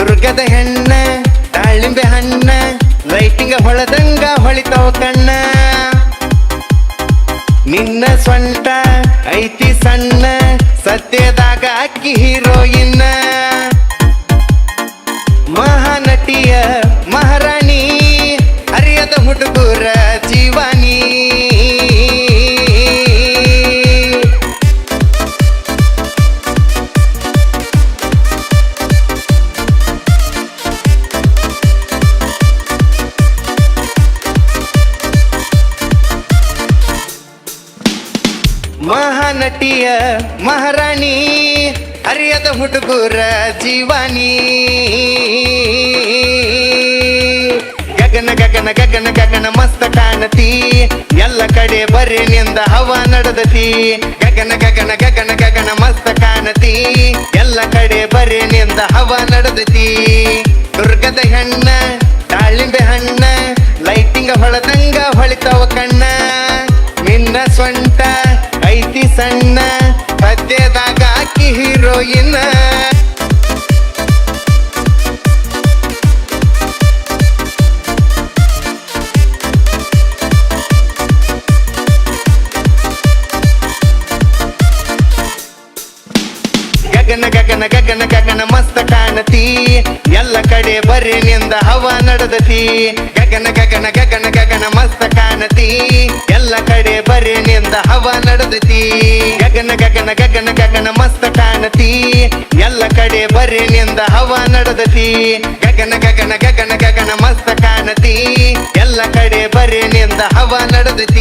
ದುರ್ಗದ ಹೆಣ್ಣ, ದಾಳಿಂಬೆ ಹಣ್ಣ, ಲೈಟಿಂಗ ಹೊಳದಂಗ ಹೊಳಿತಾವ ಕಣ್ಣ. ನಿನ್ನ ಸ್ವಂಟ ಐತಿ ಸಣ್ಣ ಸದ್ಯದಾಗ ಅಕ್ಕಿ ಹೀರೋಯಿನ್ನ. ಮಹಾನಟಿಯ ಮಹಾರಾಣಿ, ಅರಿಯದ ಹುಡುಗರ ಜೀವಾನಿ. ಗಗನ ಗಗನ ಗಗನ ಗಗನ ಮಸ್ತ ಕಾಣತಿ. ಎಲ್ಲ ಕಡೆ ಬರೀನಿಂದ ಹವ ನಡೆದತಿ. ಗಗನ ಗಗನ ಗಗನ ಗಗನ ಮಸ್ತ ಕಾಣತಿ. ಎಲ್ಲ ಕಡೆ ಬರೇನಿಂದ ಹವ ನಡೆದತಿ. ದುರ್ಗದ ಹೆಣ್ಣ, ದಾಳಿಂಬೆ ಹಣ್ಣ, ಲೈಟಿಂಗ ಹೊಳದಂಗ ಹೊಳಿತಾವ ಕಣ್ಣ. ಗಗನ ಗಗನ ಗಗನ ಗಗನ ಮಸ್ತ ಕಾಣತಿ. ಎಲ್ಲ ಕಡೆ ಬರೀನಿಂದ ಹವ ನಡೆದತಿ. ಗಗನ ಗಗನ ಗಗನ ಗಗನ ಮಸ್ತ ಕಾಣತಿ. ಎಲ್ಲ ಕಡೆ ಬರೀನಿಂದ ಹವ ನಡೆದತಿ. ಗಗನ ಗಗನ ಗಗನ ಗಗನ ಮಸ್ತ ಕಾಣತಿ. ಎಲ್ಲ ಕಡೆ ಬರೀನಿಂದ ಹವ ನಡೆದತಿ. ಗಗನ ಗಗನ ಗಗನ ಗಗನ ಮಸ್ತ ಕಾಣತಿ. ಎಲ್ಲ ಕಡೆ ಬರೀನಿಂದ ಹವ ನಡೆದತಿ.